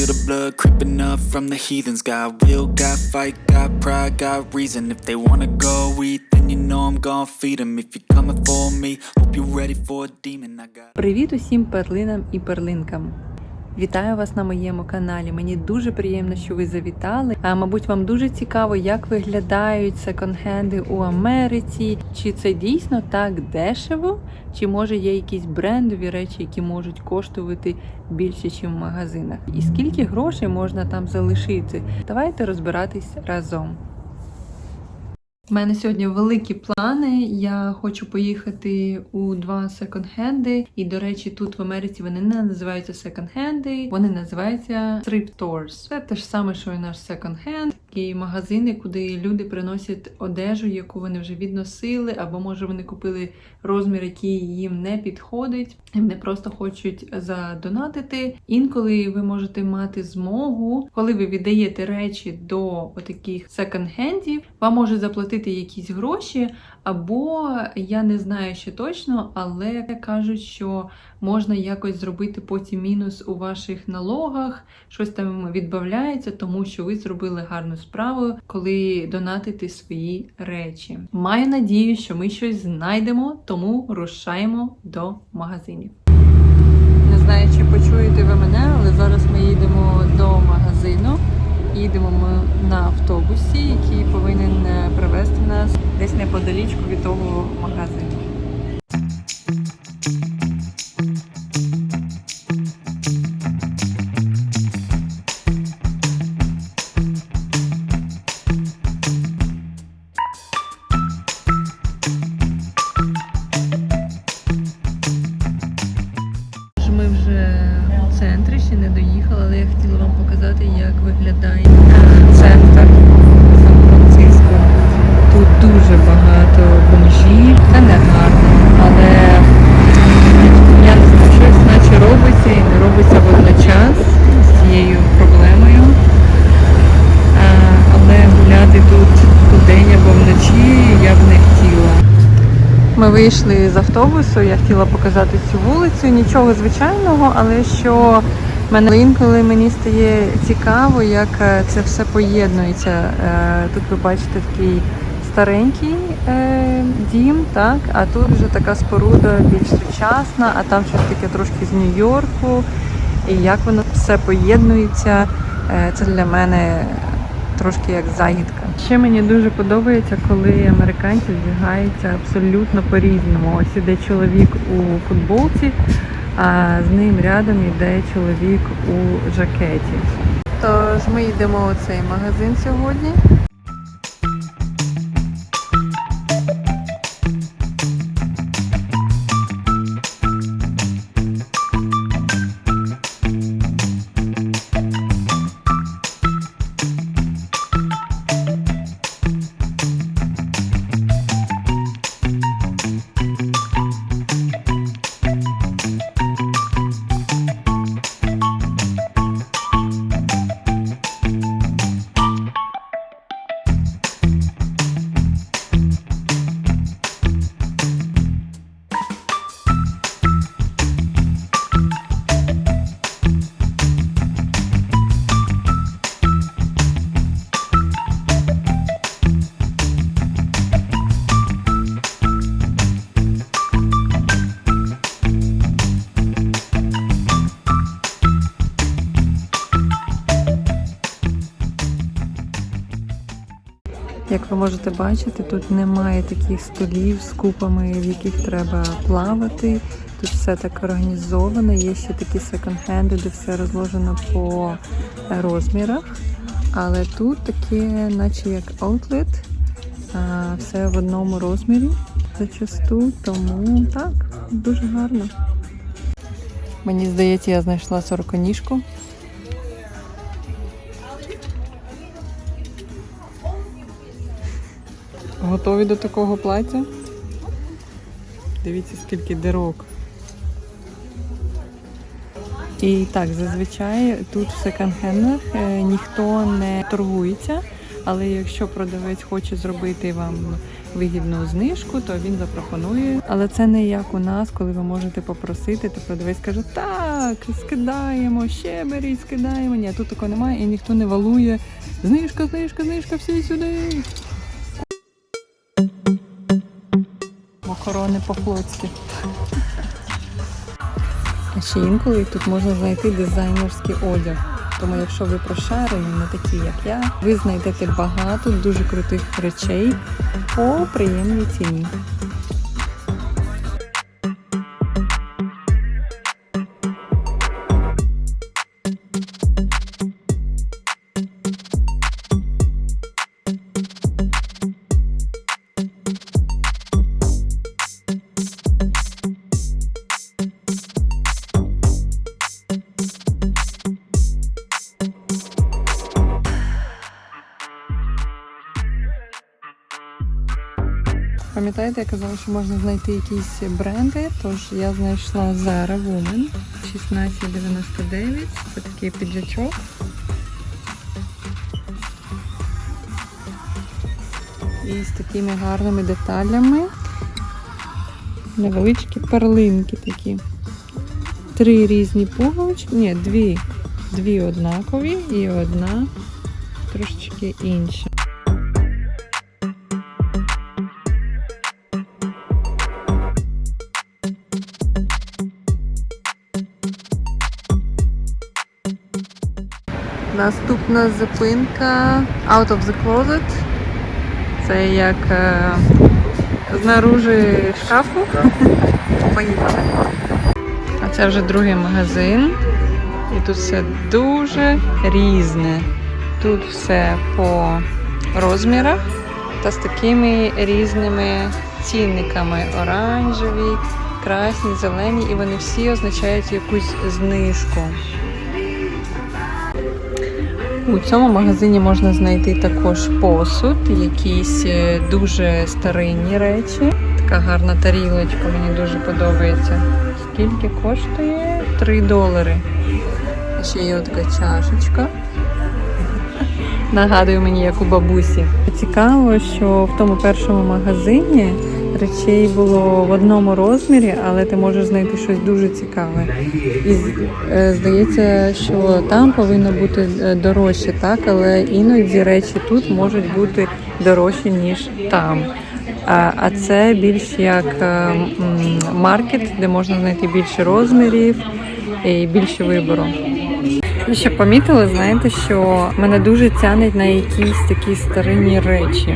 feel the blood creeping up from the heathens. Got will, got fight, got pride, got reason. If they wanna go eat, then you know I'm gonna feed them. If you're coming for me, hope you're ready for a demon. I got. Привіт усім перлинам і перлинкам! Вітаю вас на моєму каналі. Мені дуже приємно, що ви завітали. А мабуть, вам дуже цікаво, як виглядають секонд-хенди у Америці. Чи це дійсно так дешево? Чи може є якісь брендові речі, які можуть коштувати більше, ніж в магазинах? І скільки грошей можна там залишити? Давайте розбиратись разом. У мене сьогодні великі плани. Я хочу поїхати у два секонд-хенди. І, до речі, тут в Америці вони не називаються секонд-хенди, вони називаються thrift stores. Це те ж саме, що і наш секонд-хенд. Такі магазини, куди люди приносять одежу, яку вони вже відносили, або може вони купили розмір, який їм не підходить. І вони просто хочуть задонатити. Інколи ви можете мати змогу, коли ви віддаєте речі до таких секонд-хендів, вам може заплатити якісь гроші, або я не знаю ще точно, але кажуть, що можна якось зробити потім мінус у ваших налогах, щось там відбавляється, тому що ви зробили гарну справу, коли донатите свої речі. Маю надію, що ми щось знайдемо, тому рушаємо до магазинів. Не знаю, чи почуєте ви мене, але зараз ми їдемо до магазину. Їдемо ми на автобусі, який повинен е, привезти нас десь неподалічку від того магазину. Автобусу, я хотіла показати цю вулицю, нічого звичайного, але що мене інколи мені стає цікаво, як е, це все поєднується. Е, Тут ви бачите такий старенький е, дім, так, а тут вже така споруда більш сучасна, а там щось таке трошки з Нью-Йорку. І як воно все поєднується, це для мене трошки як загідка. Ще мені дуже подобається, коли американці вдягаються абсолютно по-різному. Ось іде чоловік у футболці, а з ним рядом йде чоловік у жакеті. Тож ми йдемо у цей магазин сьогодні. Можете бачити, тут немає таких столів з купами, в яких треба плавати. Тут все так організовано. Є ще такі секонд-хенди, де все розложено по розмірах. Але тут таке, наче як outlet, все в одному розмірі зачасту, тому так, дуже гарно. Мені здається, я знайшла сороконіжку. Готові до такого плаття? Дивіться, скільки дирок. І так, зазвичай тут в секонд-хендах е, ніхто не торгується, але якщо продавець хоче зробити вам вигідну знижку, то він запропонує. Але це не як у нас, коли ви можете попросити, то продавець каже, так, скидаємо, ще беріть, скидаємо. Ні, тут такого немає і ніхто не валує. Знижка, знижка, знижка, всі сюди. Макарони по-флотськи. А ще інколи тут можна знайти дизайнерський одяг. Тому якщо ви прошарені, не такі, як я, ви знайдете багато дуже крутих речей по приємній ціні. Пам'ятаєте, я казала, що можна знайти якісь бренди, тож я знайшла Zara Woman 16,99. Це такий піджачок. І з такими гарними деталями. Невеличкі перлинки такі. Три різні пуговички. Ні, дві. Дві однакові і одна трошечки інша. Наступна зупинка Out of the Closet. Це як е, знаружи шкафу. Поїхали. А це вже другий магазин. І тут все дуже різне. Тут все по розмірах та з такими різними цінниками: оранжеві, красні, зелені, і вони всі означають якусь знижку. У цьому магазині можна знайти також посуд, якісь е, дуже старинні речі. Така гарна тарілочка, мені дуже подобається. Скільки коштує? 3 долари. Ще є така чашечка. Нагадує мені, як у бабусі. Цікаво, що в тому першому магазині речей було в одному розмірі, але ти можеш знайти щось дуже цікаве. І е, здається, що там повинно бути е, дорожче, так, але іноді речі тут можуть бути дорожчі, ніж там. А, це більш як е, маркет, де можна знайти більше розмірів і більше вибору. І ще помітили, знаєте, що мене дуже тянуть на якісь такі старинні речі,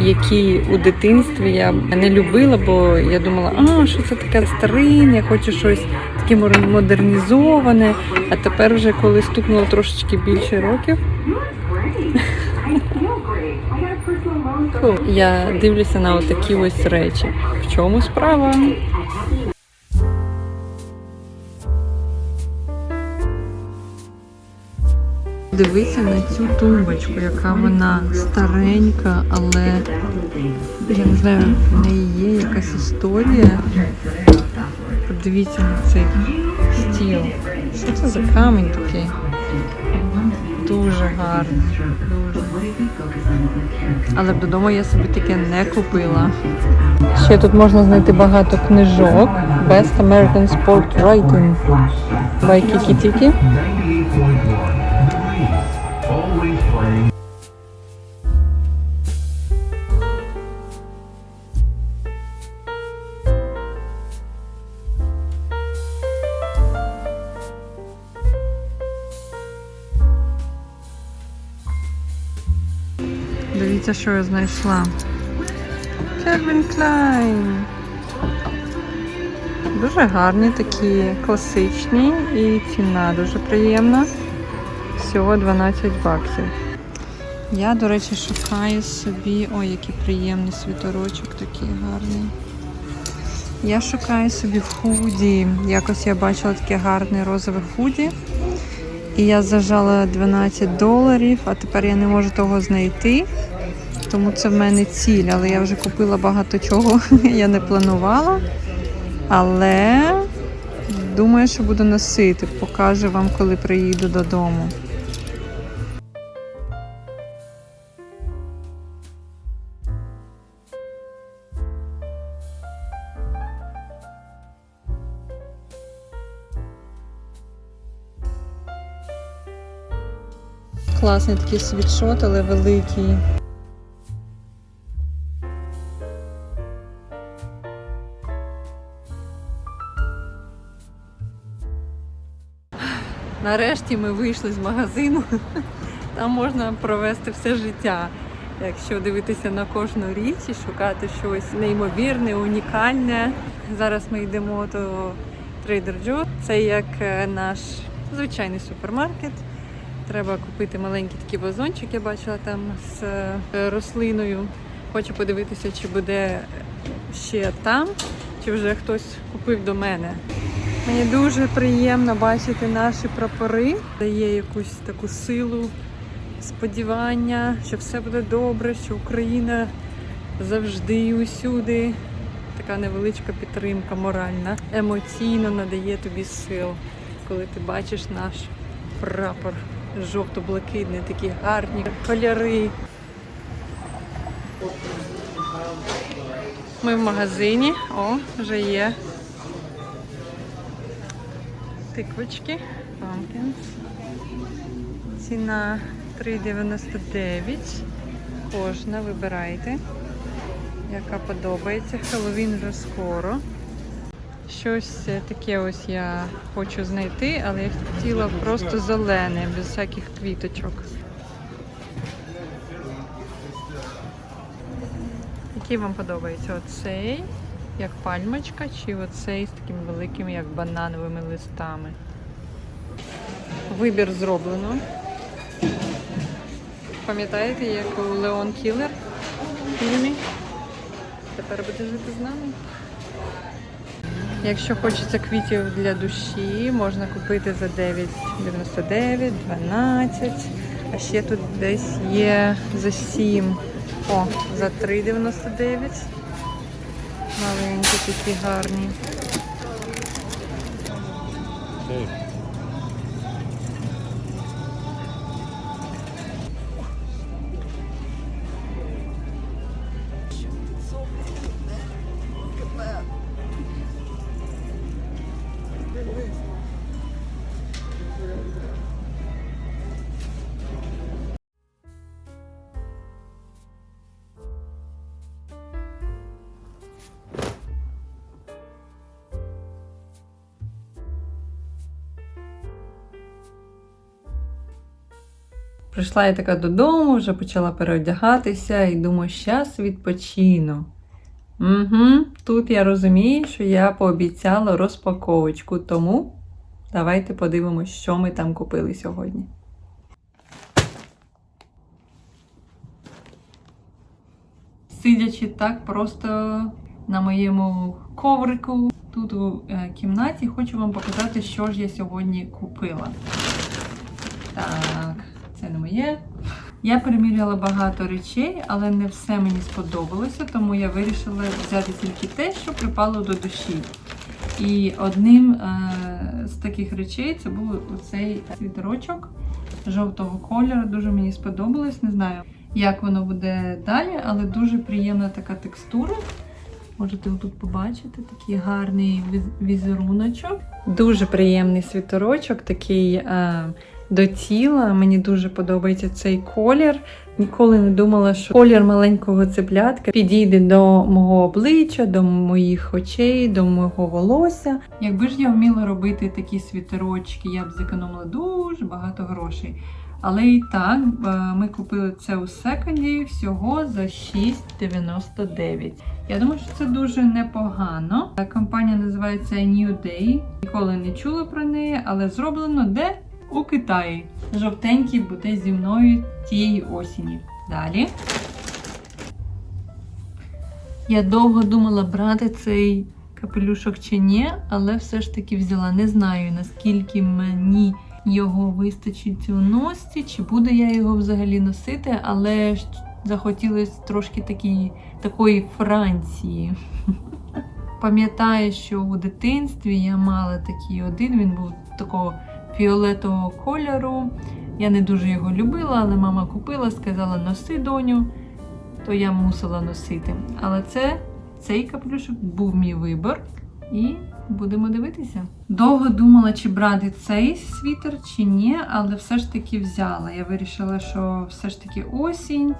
які у дитинстві я не любила, бо я думала, а що це таке старинне, я хочу щось таке модернізоване. А тепер, вже коли стукнуло трошечки більше років, я дивлюся на отакі ось речі. В чому справа? Дивися на цю тумбочку, яка вона старенька, але я не знаю, в неї є якась історія. Подивіться на цей стіл. Що це за камінь такий? Дуже гарний. Але додому я собі таке не купила. Ще тут можна знайти багато книжок. Best American Sport Writing by Kiki. Дивіться, що я знайшла. Calvin Klein. Дуже гарні такі класичні і ціна дуже приємна. Всього 12 баксів. Я, до речі, шукаю собі. Ой, який приємний світорочок, такий гарний. Я шукаю собі худі. Якось я бачила таке гарне розове худі. І я зажала 12 доларів, а тепер я не можу того знайти тому це в мене ціль. Але я вже купила багато чого, я не планувала. Але думаю, що буду носити. Покажу вам, коли приїду додому. Класний такий світшот, але великий. Нарешті ми вийшли з магазину. Там можна провести все життя. Якщо дивитися на кожну річ і шукати щось неймовірне, унікальне. Зараз ми йдемо до Trader Joe. Це як е, наш звичайний супермаркет. Треба купити маленький такий вазончик, я бачила там з е, рослиною. Хочу подивитися, чи буде ще там, чи вже хтось купив до мене. Мені дуже приємно бачити наші прапори. Дає якусь таку силу, сподівання, що все буде добре, що Україна завжди і усюди. Така невеличка підтримка моральна, емоційно надає тобі сил, коли ти бачиш наш прапор жовто-блакитний, такі гарні кольори. Ми в магазині, о, вже є тиквочки, pumpkins. Ціна 3,99. Кожна, вибирайте, яка подобається. Хеллоуін вже скоро. Щось таке ось я хочу знайти, але я хотіла просто зелене, без всяких квіточок. Який вам подобається? Оцей, як пальмочка, чи оцей з такими великими, як банановими листами? Вибір зроблено. Пам'ятаєте, як у Леон Кілер в фільмі? Тепер буде жити з нами. Якщо хочеться квітів для душі, можна купити за 9,99, 12. А ще тут десь є за 7. О, за 3,99. Маленькі такі гарні. Прийшла я така додому, вже почала переодягатися і думаю, щас відпочину. Угу, тут я розумію, що я пообіцяла розпаковочку, тому давайте подивимось, що ми там купили сьогодні. Сидячи так просто на моєму коврику тут у е, кімнаті, хочу вам показати, що ж я сьогодні купила. Це не моє. Я переміряла багато речей, але не все мені сподобалося, тому я вирішила взяти тільки те, що припало до душі. І одним е, з таких речей це був оцей світерочок жовтого кольору. Дуже мені сподобалось. Не знаю, як воно буде далі, але дуже приємна така текстура. Можете тут побачити такий гарний віз- візеруночок. Дуже приємний світерочок, такий е, до тіла. Мені дуже подобається цей колір. Ніколи не думала, що колір маленького цеплятка підійде до мого обличчя, до моїх очей, до мого волосся. Якби ж я вміла робити такі світерочки, я б зекономила дуже багато грошей. Але і так, е, ми купили це у секонді всього за 6,99. Я думаю, що це дуже непогано. Е, Компанія називається New Day. Ніколи не чула про неї, але зроблено де? У Китаї. Жовтенький буде зі мною тієї осені. Далі. Я довго думала брати цей капелюшок чи ні, але все ж таки взяла. Не знаю, наскільки мені його вистачить у носці, чи буду я його взагалі носити, але захотілося трошки такі, такої Франції. Пам'ятаю, що у дитинстві я мала такий один, він був такого фіолетового кольору. Я не дуже його любила, але мама купила, сказала, носи доню, то я мусила носити. Але це, цей капелюшок був мій вибір. І будемо дивитися. Довго думала, чи брати цей світер, чи ні, але все ж таки взяла. Я вирішила, що все ж таки осінь.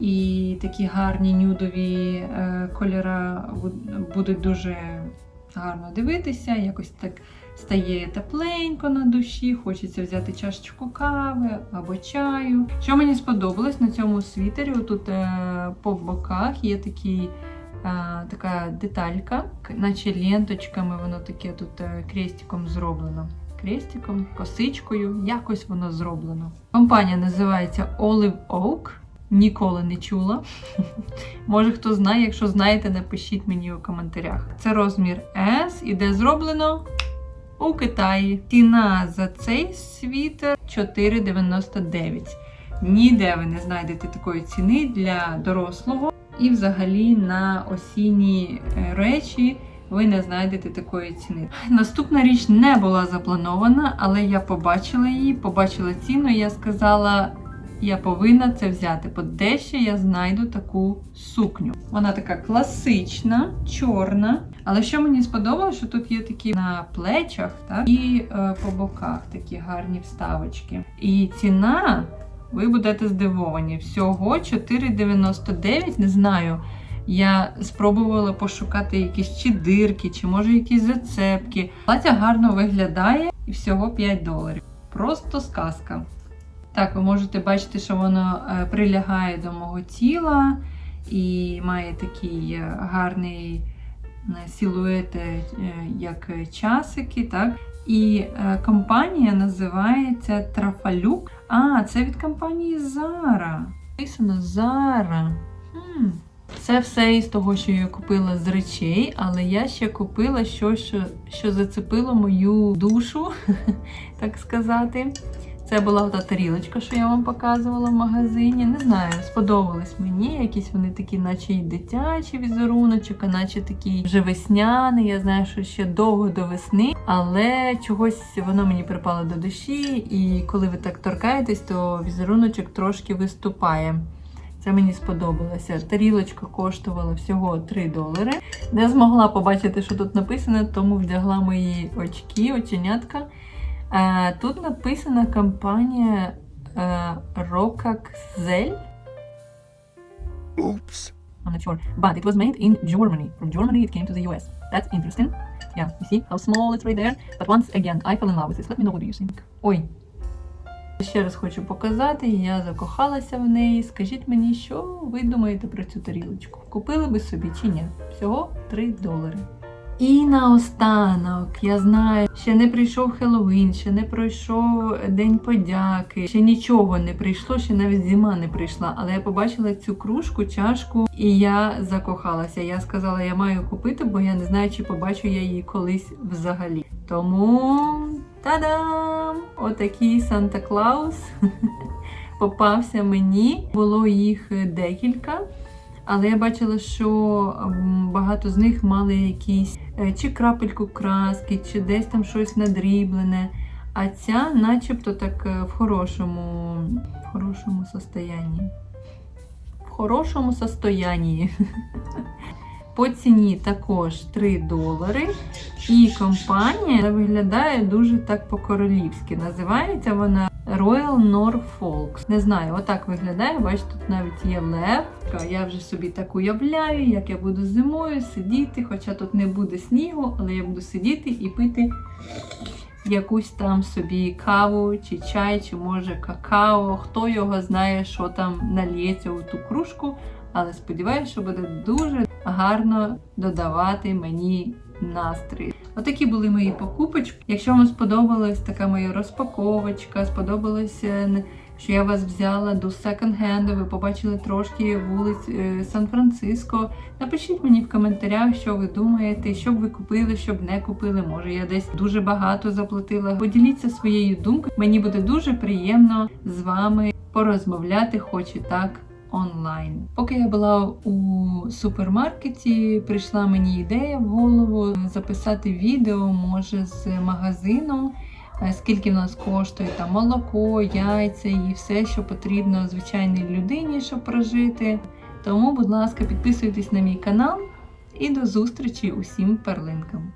І такі гарні нюдові е, кольори будуть дуже гарно дивитися. Якось так стає тепленько на душі, хочеться взяти чашечку кави або чаю. Що мені сподобалось на цьому світері, тут е, по боках є такі, е, така деталька, наче ленточками, воно таке тут е, крестиком зроблено. Крестиком, косичкою, якось воно зроблено. Компанія називається Olive Oak. Ніколи не чула. Може хто знає, якщо знаєте, напишіть мені у коментарях. Це розмір S і де зроблено у Китаї. Ціна за цей світер 4,99. Ніде ви не знайдете такої ціни для дорослого. І взагалі на осінні е, речі ви не знайдете такої ціни. Наступна річ не була запланована, але я побачила її, побачила ціну, і я сказала. Я повинна це взяти, бо дещо я знайду таку сукню. Вона така класична, чорна. Але що мені сподобалося, що тут є такі на плечах так, і е, по боках такі гарні вставочки. І ціна, ви будете здивовані, всього 4,99, не знаю. Я спробувала пошукати якісь чи дирки, чи може якісь зацепки. Плаття гарно виглядає і всього 5 доларів. Просто сказка. Так, ви можете бачити, що воно е, прилягає до мого тіла і має такий е, гарний е, силует, е, як часики. так? І е, компанія називається Трафалюк. А, це від компанії Zara. Написано Zara. Хм. Це все із того, що я купила з речей, але я ще купила щось, що, що зацепило мою душу, так сказати. Це була та тарілочка, що я вам показувала в магазині. Не знаю, сподобались мені. Якісь вони такі, наче й дитячі візеруночок, а наче такий вже весняний. Я знаю, що ще довго до весни, але чогось воно мені припало до душі. І коли ви так торкаєтесь, то візеруночок трошки виступає. Це мені сподобалося. Тарілочка коштувала всього 3 долари. Не змогла побачити, що тут написано, тому вдягла мої очки, оченятка. Е, Тут написана компанія е, Rocaxel. Oops. I'm not sure. But it was made in Germany. From Germany it came to the US. That's interesting. Yeah, you see how small it's right there. But once again, I fell in love with this. Let me know what you think. Ой. Ще раз хочу показати, я закохалася в неї. Скажіть мені, що ви думаєте про цю тарілочку? Купили би собі чи ні? Всього 3 долари. І наостанок, я знаю, ще не прийшов Хеллоуін, ще не пройшов День подяки, ще нічого не прийшло, ще навіть зима не прийшла. Але я побачила цю кружку, чашку, і я закохалася. Я сказала, я маю купити, бо я не знаю, чи побачу я її колись взагалі. Тому та-дам! Отакий Санта Клаус попався мені. Було їх декілька. Але я бачила, що багато з них мали якісь е, чи крапельку краски, чи десь там щось надріблене. А ця, начебто, так е, в хорошому, в хорошому состоянні. В хорошому состоянні. По ціні також 3 долари. І компанія виглядає дуже так по-королівськи. Називається вона Royal Norfolk. Не знаю, отак виглядає. Бачите, тут навіть є лев. Я вже собі так уявляю, як я буду зимою сидіти, хоча тут не буде снігу, але я буду сидіти і пити якусь там собі каву, чи чай, чи може какао. Хто його знає, що там нальється у ту кружку. Але сподіваюся, що буде дуже гарно додавати мені настрій. Отакі були мої покупочки. Якщо вам сподобалась така моя розпаковочка, сподобалося, що я вас взяла до секонд-хенду, ви побачили трошки вулиць е, Сан-Франциско. Напишіть мені в коментарях, що ви думаєте, що б ви купили, що б не купили. Може, я десь дуже багато заплатила. Поділіться своєю думкою. Мені буде дуже приємно з вами порозмовляти, хоч і так онлайн. Поки я була у супермаркеті, прийшла мені ідея в голову записати відео, може, з магазину. е, Скільки в нас коштує там молоко, яйця і все, що потрібно звичайній людині, щоб прожити. Тому, будь ласка, підписуйтесь на мій канал і до зустрічі усім перлинкам.